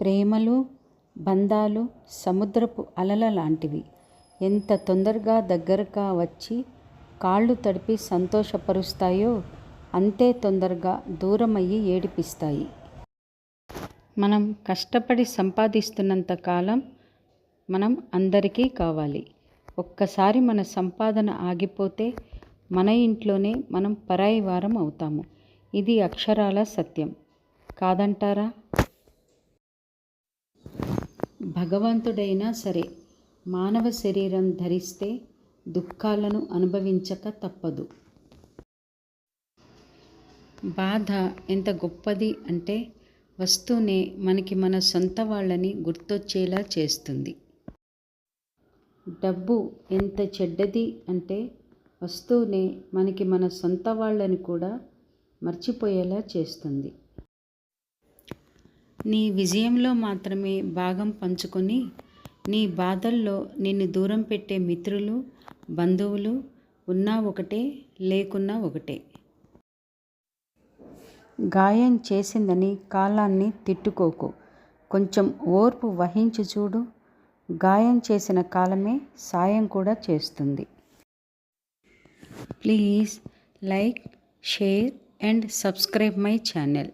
ప్రేమలు బంధాలు సముద్రపు అలల లాంటివి. ఎంత తొందరగా దగ్గరగా వచ్చి కాళ్ళు తడిపి సంతోషపరుస్తాయో అంతే తొందరగా దూరమయ్యి ఏడిపిస్తాయి. మనం కష్టపడి సంపాదిస్తున్నంత కాలం మనం అందరికీ కావాలి. ఒక్కసారి మన సంపాదన ఆగిపోతే మన ఇంట్లోనే మనం పరాయి వారం అవుతాము. ఇది అక్షరాల సత్యం. కాదంటారా? భగవంతుడైనా సరే మానవ శరీరం ధరిస్తే దుఃఖాలను అనుభవించక తప్పదు. బాధ ఎంత గొప్పది అంటే వస్తూనే మనకి మన సొంత వాళ్ళని గుర్తొచ్చేలా చేస్తుంది. డబ్బు ఎంత చెడ్డది అంటే వస్తూనే మనకి మన సొంత వాళ్ళని కూడా మర్చిపోయేలా చేస్తుంది. నీ విజయంలో మాత్రమే భాగం పంచుకొని నీ బాధల్లో నిన్ను దూరం పెట్టే మిత్రులు బంధువులు ఉన్నా ఒకటే లేకున్నా ఒకటే. గాయం చేసిందని కాలాన్ని తిట్టుకోకు. కొంచెం ఓర్పు వహించి చూడు. గాయం చేసిన కాలమే సాయం కూడా చేస్తుంది. Please like share and subscribe my channel.